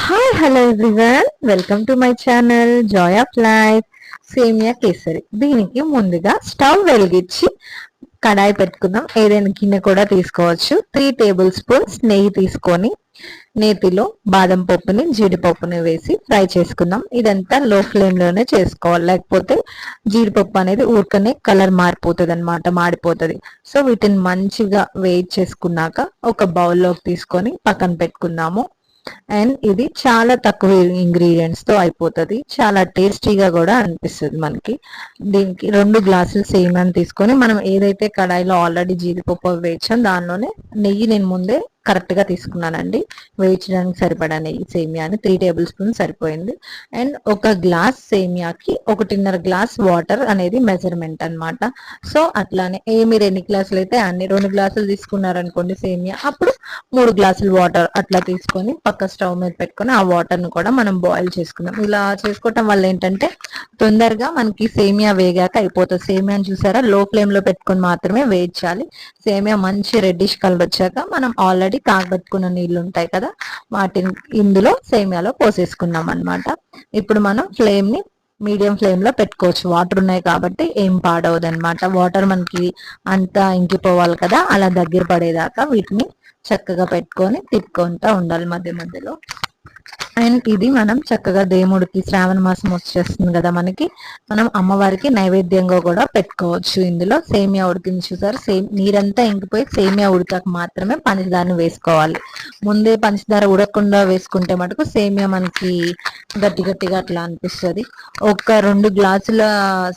Hi hello everyone welcome to my channel joy of life semiya kesari దీనికి ముందుగా stove వెలిగించి కడాయి పెట్టుకుందాం. ఏదైనా గిన్నె కూడా తీసుకోవచ్చు. త్రీ టేబుల్ స్పూన్స్ నెయ్యి తీసుకొని నేతిలో బాదం పప్పుని జీడిపప్పుని వేసి ఫ్రై చేసుకుందాం. ఇదంతా లో ఫ్లేమ్లోనే చేసుకోవాలి. లేకపోతే జీడిపప్పు అనేది ఊరికనే కలర్ మారిపోతుంది అనమాట మాడిపోతుంది. సో వీటిని మంచిగా వేయి చేసుకున్నాక ఒక బౌల్లోకి తీసుకొని పక్కన పెట్టుకుందాము. అండ్ ఇది చాలా తక్కువ ఇంగ్రీడియంట్స్తో అయిపోతుంది. చాలా టేస్టీగా కూడా అనిపిస్తుంది మనకి. దీనికి రెండు గ్లాసులు సేమ్ అని తీసుకొని మనం ఏదైతే కడాయిలో ఆల్రెడీ జీడిపప్పు వేచాం దానిలోనే నెయ్యి నేను ముందే కరెక్ట్గా తీసుకున్నానండి. వేయించడానికి సరిపడా నెయ్యి సేమియాని త్రీ టేబుల్ స్పూన్ సరిపోయింది. అండ్ ఒక గ్లాస్ సేమియాకి ఒకటిన్నర గ్లాస్ వాటర్ అనేది మెజర్మెంట్ అనమాట సో అట్లానే ఏ మీరు ఎన్ని గ్లాసులు అయితే అన్ని రెండు గ్లాసులు తీసుకున్నారనుకోండి సేమియా అప్పుడు మూడు గ్లాసులు వాటర్ అట్లా తీసుకొని పక్క స్టవ్ మీద పెట్టుకొని ఆ వాటర్ను కూడా మనం బాయిల్ చేసుకుందాం. ఇలా చేసుకోవటం వల్ల ఏంటంటే తొందరగా మనకి సేమియా వేగాక అయిపోతుంది. సేమియాని చూసారా? లో ఫ్లేమ్లో పెట్టుకొని మాత్రమే వేయించాలి. సేమియా మంచి రెడ్డిష్ కలర్ వచ్చాక మనం ఆల్రెడీ ఆల్రెడీ కాగబెట్టుకున్న నీళ్ళు ఉంటాయి కదా వాటిని ఇందులో సేమియాలో పోసేసుకున్నాం అనమాట ఇప్పుడు మనం ఫ్లేమ్ని మీడియం ఫ్లేమ్లో పెట్టుకోవచ్చు. వాటర్ ఉన్నాయి కాబట్టి ఏం పాడవదు అనమాట వాటర్ మనకి అంతా ఇంకిపోవాలి కదా అలా దగ్గర పడేదాకా వీటిని చక్కగా పెట్టుకొని తిప్పుకుంటా ఉండాలి మధ్య మధ్యలో. అండ్ ఇది మనం చక్కగా దేవుడికి శ్రావణ మాసం వచ్చేస్తుంది కదా మనకి. మనం అమ్మవారికి నైవేద్యంగా కూడా పెట్టుకోవచ్చు. ఇందులో సేమియా ఉడికింది చూసారు సేమ్ నీరంతా ఇంకిపోయి సేమియా ఉడకాక మాత్రమే పంచదారని వేసుకోవాలి. ముందే పంచదార ఉడకకుండా వేసుకుంటే మటుకు సేమియా మనకి గట్టి గట్టిగా అట్లా అనిపిస్తుంది. ఒక రెండు గ్లాసుల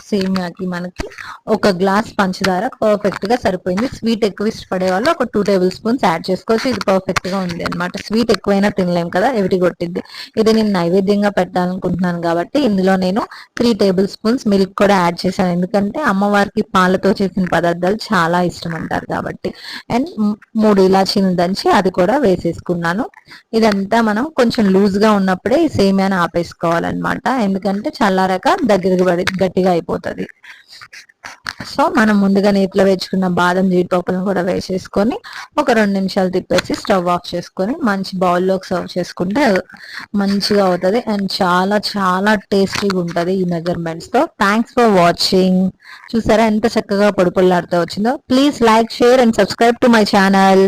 సేమియాకి మనకి ఒక గ్లాస్ పంచదార పర్ఫెక్ట్గా సరిపోయింది. స్వీట్ ఎక్కువ ఇష్టపడే వాళ్ళు ఒక టూ టేబుల్ స్పూన్స్ యాడ్ చేసుకోవచ్చు. ఇది పర్ఫెక్ట్గా ఉంది అనమాట స్వీట్ ఎక్కువైనా తినలేం కదా. ఎవరి కొట్టింది ఇది నేను నైవేద్యంగా పెట్టాలనుకుంటున్నాను కాబట్టి ఇందులో నేను త్రీ టేబుల్ స్పూన్స్ మిల్క్ కూడా యాడ్ చేశాను. ఎందుకంటే అమ్మవారికి పాలతో చేసిన పదార్థాలు చాలా ఇష్టం అంటారు కాబట్టి. అండ్ మూడు ఇలాచీలు దంచి అది కూడా వేసేసుకున్నాను. ఇదంతా మనం కొంచెం లూజ్గా ఉన్నప్పుడే ఈ సేమియాని ఆపేసుకోవాలన్నమాట. ఎందుకంటే చల్లారాక దగ్గరికి పడి గట్టిగా అయిపోతుంది. సో మనం ముందుగా నీటిలో వేసుకున్న బాదం జీడిపప్పులను కూడా వేసేసుకొని ఒక రెండు నిమిషాలు తిప్పేసి స్టవ్ ఆఫ్ చేసుకొని మంచి బౌల్లోకి సర్వ్ చేసుకుంటే మంచిగా అవుతుంది. అండ్ చాలా చాలా టేస్టీగా ఉంటుంది ఈ మెజర్మెంట్స్తో. థ్యాంక్స్ ఫర్ వాచింగ్ చూసారా ఎంత చక్కగా పొడి వచ్చిందో. Please like share and subscribe to my channel